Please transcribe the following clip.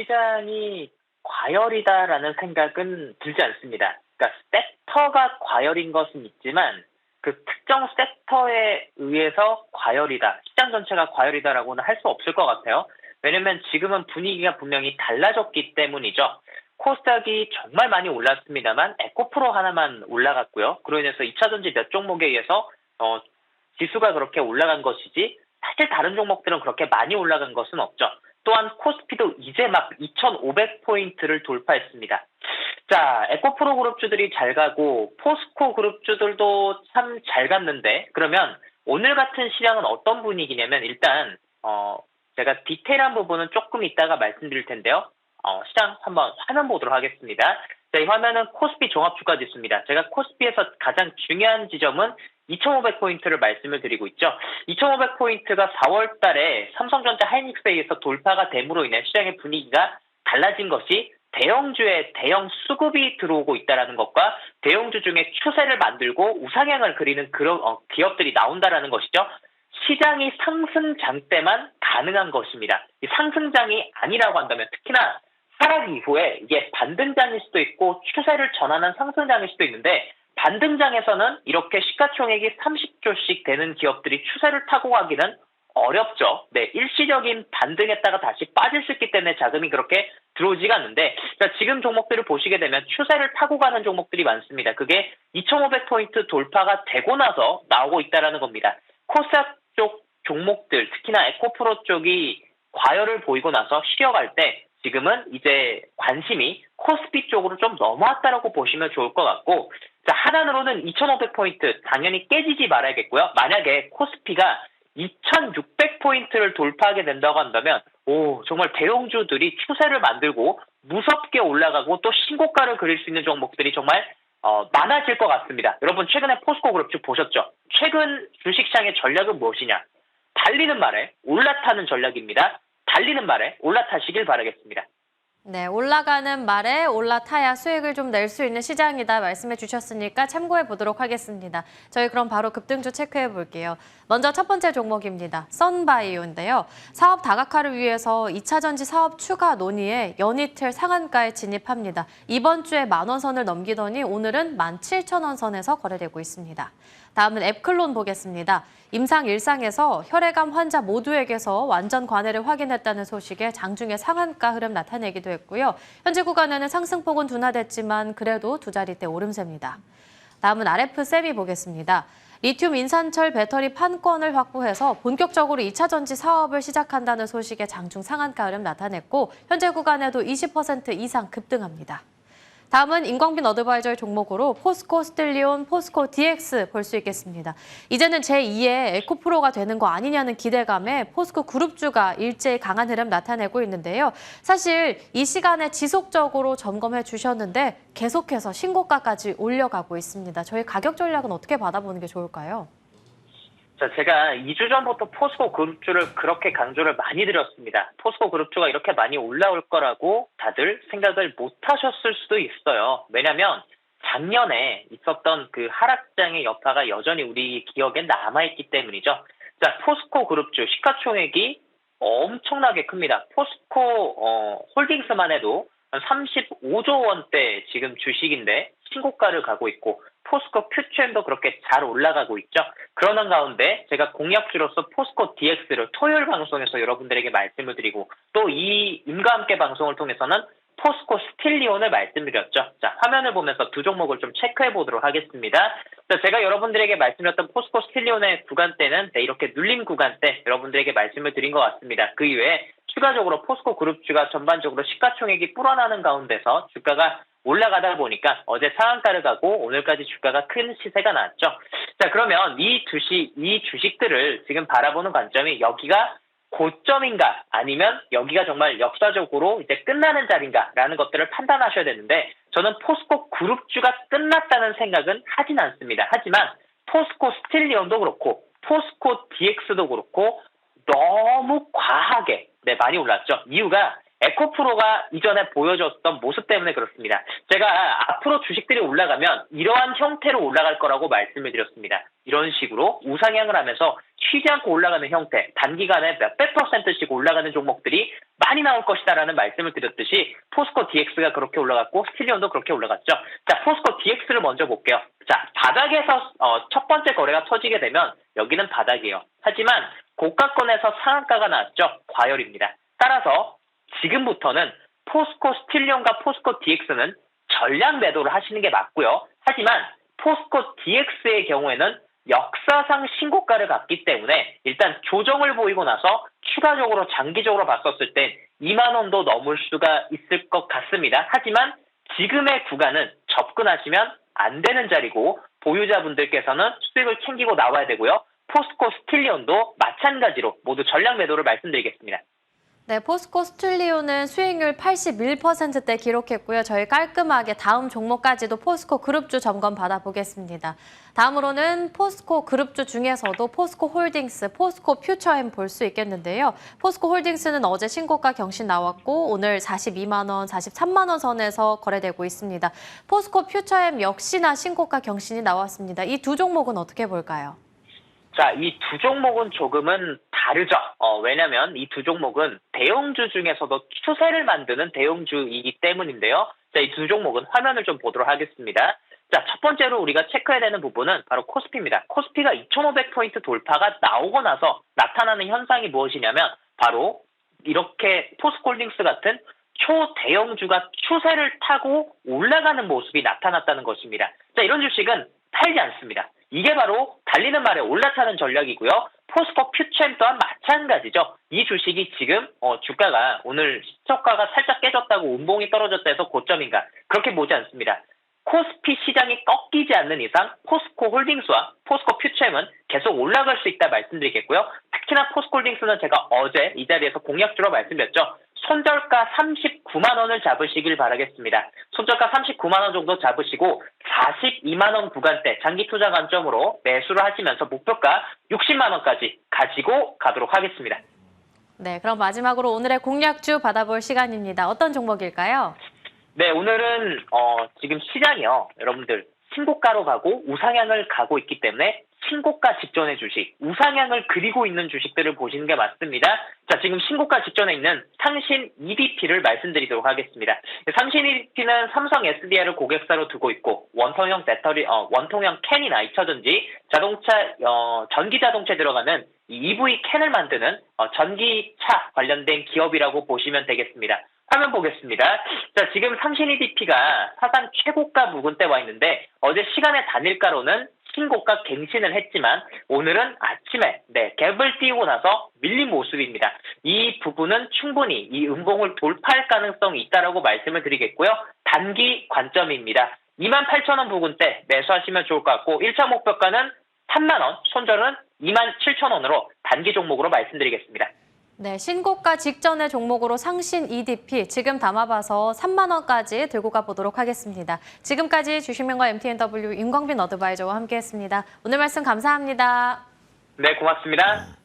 시장이 과열이다라는 생각은 들지 않습니다. 그러니까 섹터가 과열인 것은 있지만 그 특정 섹터에 의해서 과열이다, 시장 전체가 과열이다라고는 할 수 없을 것 같아요. 왜냐면 지금은 분위기가 분명히 달라졌기 때문이죠. 코스닥이 정말 많이 올랐습니다만 에코프로 하나만 올라갔고요. 그로 인해서 2차 전지 몇 종목에 의해서 어, 지수가 그렇게 올라간 것이지 사실 다른 종목들은 그렇게 많이 올라간 것은 없죠. 또한 코스피도 이제 막 2,500포인트를 돌파했습니다. 자, 에코프로 그룹주들이 잘 가고 포스코 그룹주들도 참 잘 갔는데 그러면 오늘 같은 시장은 어떤 분위기냐면 일단 어 제가 디테일한 부분은 조금 이따가 말씀드릴 텐데요. 어, 시장 한번 화면 보도록 하겠습니다. 자, 이 화면은 코스피 종합주가 지수입니다. 제가 코스피에서 가장 중요한 지점은 2,500포인트를 말씀을 드리고 있죠. 2,500포인트가 4월 달에 삼성전자 하이닉스에 의해서 돌파가 됨으로 인해 시장의 분위기가 달라진 것이 대형주에 대형 수급이 들어오고 있다는 것과 대형주 중에 추세를 만들고 우상향을 그리는 그런 어, 기업들이 나온다라는 것이죠. 시장이 상승장 때만 가능한 것입니다. 이 상승장이 아니라고 한다면 특히나 하락 이후에 이게 반등장일 수도 있고 추세를 전환한 상승장일 수도 있는데 반등장에서는 이렇게 시가총액이 30조씩 되는 기업들이 추세를 타고 가기는 어렵죠. 네, 일시적인 반등했다가 다시 빠질 수 있기 때문에 자금이 그렇게 들어오지가 않는데 자, 지금 종목들을 보시게 되면 추세를 타고 가는 종목들이 많습니다. 그게 2,500포인트 돌파가 되고 나서 나오고 있다라는 겁니다. 코스닥 쪽 종목들, 특히나 에코프로 쪽이 과열을 보이고 나서 쉬어갈 때 지금은 이제 관심이 코스피 쪽으로 좀 넘어왔다라고 보시면 좋을 것 같고 자, 하단으로는 2,500포인트 당연히 깨지지 말아야겠고요. 만약에 코스피가 2,600포인트를 돌파하게 된다고 한다면 오 정말 대형주들이 추세를 만들고 무섭게 올라가고 또 신고가를 그릴 수 있는 종목들이 정말 어, 많아질 것 같습니다. 여러분 최근에 포스코 그룹주 보셨죠? 최근 주식시장의 전략은 무엇이냐? 달리는 말에 올라타는 전략입니다. 달리는 말에 올라타시길 바라겠습니다. 네, 올라가는 말에 올라타야 수익을 좀 낼 수 있는 시장이다 말씀해 주셨으니까 참고해 보도록 하겠습니다. 저희 그럼 바로 급등주 체크해 볼게요. 먼저 첫 번째 종목입니다. 썬바이오인데요. 사업 다각화를 위해서 2차 전지 사업 추가 논의에 연이틀 상한가에 진입합니다. 이번 주에 만 원 선을 넘기더니 오늘은 17,000원 선에서 거래되고 있습니다. 다음은 앱클론 보겠습니다. 임상 일상에서 혈액암 환자 모두에게서 완전 관해를 확인했다는 소식에 장중에 상한가 흐름 나타내기도 했고요. 현재 구간에는 상승폭은 둔화됐지만 그래도 두 자리대 오름세입니다. 다음은 RF 세미 보겠습니다. 리튬 인산철 배터리 판권을 확보해서 본격적으로 2차 전지 사업을 시작한다는 소식에 장중 상한가 흐름 나타냈고 현재 구간에도 20% 이상 급등합니다. 다음은 인광빈 어드바이저 종목으로 포스코 스틸리온, 포스코 DX 볼 수 있겠습니다. 이제는 제2의 에코프로가 되는 거 아니냐는 기대감에 포스코 그룹주가 일제히 강한 흐름 나타내고 있는데요. 사실 이 시간에 지속적으로 점검해 주셨는데 계속해서 신고가까지 올려가고 있습니다. 저희 가격 전략은 어떻게 받아보는 게 좋을까요? 자, 제가 2주 전부터 포스코 그룹주를 그렇게 강조를 많이 드렸습니다. 포스코 그룹주가 이렇게 많이 올라올 거라고 다들 생각을 못 하셨을 수도 있어요. 왜냐면 작년에 있었던 그 하락장의 여파가 여전히 우리 기억에 남아있기 때문이죠. 자, 포스코 그룹주 시가총액이 엄청나게 큽니다. 포스코 어, 홀딩스만 해도 한 35조 원대 지금 주식인데 신고가를 가고 있고 포스코 큐트엠도 그렇게 잘 올라가고 있죠. 그러는 가운데 제가 공약주로서 포스코 DX를 토요일 방송에서 여러분들에게 말씀을 드리고 또 이 임과 함께 방송을 통해서는 포스코 스틸리온을 말씀드렸죠. 자, 화면을 보면서 두 종목을 좀 체크해 보도록 하겠습니다. 자, 제가 여러분들에게 말씀드렸던 포스코 스틸리온의 구간대는 네, 이렇게 눌림 구간대 여러분들에게 말씀을 드린 것 같습니다. 그 이외에 추가적으로 포스코 그룹주가 전반적으로 시가총액이 불어나는 가운데서 주가가 올라가다 보니까 어제 상한가를 가고 오늘까지 주가가 큰 시세가 나왔죠. 자, 그러면 이 주식, 이 주식들을 지금 바라보는 관점이 여기가 고점인가 아니면 여기가 정말 역사적으로 이제 끝나는 자리인가라는 것들을 판단하셔야 되는데 저는 포스코 그룹주가 끝났다는 생각은 하진 않습니다. 하지만 포스코 스틸리온도 그렇고 포스코 DX도 그렇고 너무 과하게 네 많이 올랐죠. 이유가 에코프로가 이전에 보여줬던 모습 때문에 그렇습니다. 제가 앞으로 주식들이 올라가면 이러한 형태로 올라갈 거라고 말씀을 드렸습니다. 이런 식으로 우상향을 하면서 쉬지 않고 올라가는 형태, 단기간에 몇백 퍼센트씩 올라가는 종목들이 많이 나올 것이다라는 말씀을 드렸듯이 포스코 DX가 그렇게 올라갔고 스틸리온도 그렇게 올라갔죠. 자, 포스코 DX를 먼저 볼게요. 자, 바닥에서 어, 첫 번째 거래가 터지게 되면 여기는 바닥이에요. 하지만 고가권에서 상한가가 나왔죠. 과열입니다. 따라서 지금부터는 포스코 스틸리온과 포스코 DX는 전량 매도를 하시는 게 맞고요. 하지만 포스코 DX의 경우에는 역사상 신고가를 갔기 때문에 일단 조정을 보이고 나서 추가적으로 장기적으로 봤었을 땐 2만 원도 넘을 수가 있을 것 같습니다. 하지만 지금의 구간은 접근하시면 안 되는 자리고 보유자분들께서는 수익을 챙기고 나와야 되고요. 포스코 스틸리온도 마찬가지로 모두 전량 매도를 말씀드리겠습니다. 네, 포스코 스툴리오는 수익률 81%대 기록했고요. 저희 깔끔하게 다음 종목까지도 포스코 그룹주 점검 받아보겠습니다. 다음으로는 포스코 그룹주 중에서도 포스코 홀딩스, 포스코 퓨처엠 볼 수 있겠는데요. 포스코 홀딩스는 어제 신고가 경신 나왔고 오늘 42만 원, 43만 원 선에서 거래되고 있습니다. 포스코 퓨처엠 역시나 신고가 경신이 나왔습니다. 이 두 종목은 어떻게 볼까요? 자, 이 두 종목은 조금은 다르죠. 어, 왜냐면 이 두 종목은 대형주 중에서도 추세를 만드는 대형주이기 때문인데요. 자, 이 두 종목은 화면을 좀 보도록 하겠습니다. 자, 첫 번째로 우리가 체크해야 되는 부분은 바로 코스피입니다. 코스피가 2,500포인트 돌파가 나오고 나서 나타나는 현상이 무엇이냐면 바로 이렇게 포스콜딩스 같은 초대형주가 추세를 타고 올라가는 모습이 나타났다는 것입니다. 자, 이런 주식은 팔지 않습니다. 이게 바로 달리는 말에 올라타는 전략이고요. 포스코 퓨처엠 또한 마찬가지죠. 이 주식이 지금 어, 주가가 오늘 시초가가 살짝 깨졌다고 운봉이 떨어졌다 해서 고점인가 그렇게 보지 않습니다. 코스피 시장이 꺾이지 않는 이상 포스코 홀딩스와 포스코 퓨처엠은 계속 올라갈 수 있다 말씀드리겠고요. 특히나 포스코 홀딩스는 제가 어제 이 자리에서 공약주로 말씀드렸죠. 손절가 39만 원을 잡으시길 바라겠습니다. 손절가 39만 원 정도 잡으시고 42만 원 구간대 장기 투자 관점으로 매수를 하시면서 목표가 60만 원까지 가지고 가도록 하겠습니다. 네, 그럼 마지막으로 오늘의 공략주 받아볼 시간입니다. 어떤 종목일까요? 네, 오늘은 어, 지금 시장이요. 여러분들 신고가로 가고 우상향을 가고 있기 때문에 신고가 직전의 주식, 우상향을 그리고 있는 주식들을 보시는 게 맞습니다. 자, 지금 신고가 직전에 있는 상신 EDP를 말씀드리도록 하겠습니다. 상신 EDP는 삼성 SDI를 고객사로 두고 있고 원통형 배터리, 어, 원통형 캔이나 잊혀든지 자동차, 어, 전기 자동차에 들어가는 이 EV 캔을 만드는 어, 전기차 관련된 기업이라고 보시면 되겠습니다. 화면 보겠습니다. 자, 지금 상신 EDP가 사상 최고가 부근대 와 있는데 어제 시간의 단일가로는 신고가 갱신을 했지만 오늘은 아침에 네, 갭을 띄우고 나서 밀린 모습입니다. 이 부분은 충분히 이 음봉을 돌파할 가능성이 있다라고 말씀을 드리겠고요. 단기 관점입니다. 28,000원 부근대 매수하시면 좋을 것 같고 1차 목표가는 3만 원, 손절은 27,000원으로 단기 종목으로 말씀드리겠습니다. 네, 신고가 직전의 종목으로 상신 EDP 지금 담아봐서 3만 원까지 들고 가보도록 하겠습니다. 지금까지 주식명과 MTNW 임광빈 어드바이저와 함께했습니다. 오늘 말씀 감사합니다. 네, 고맙습니다.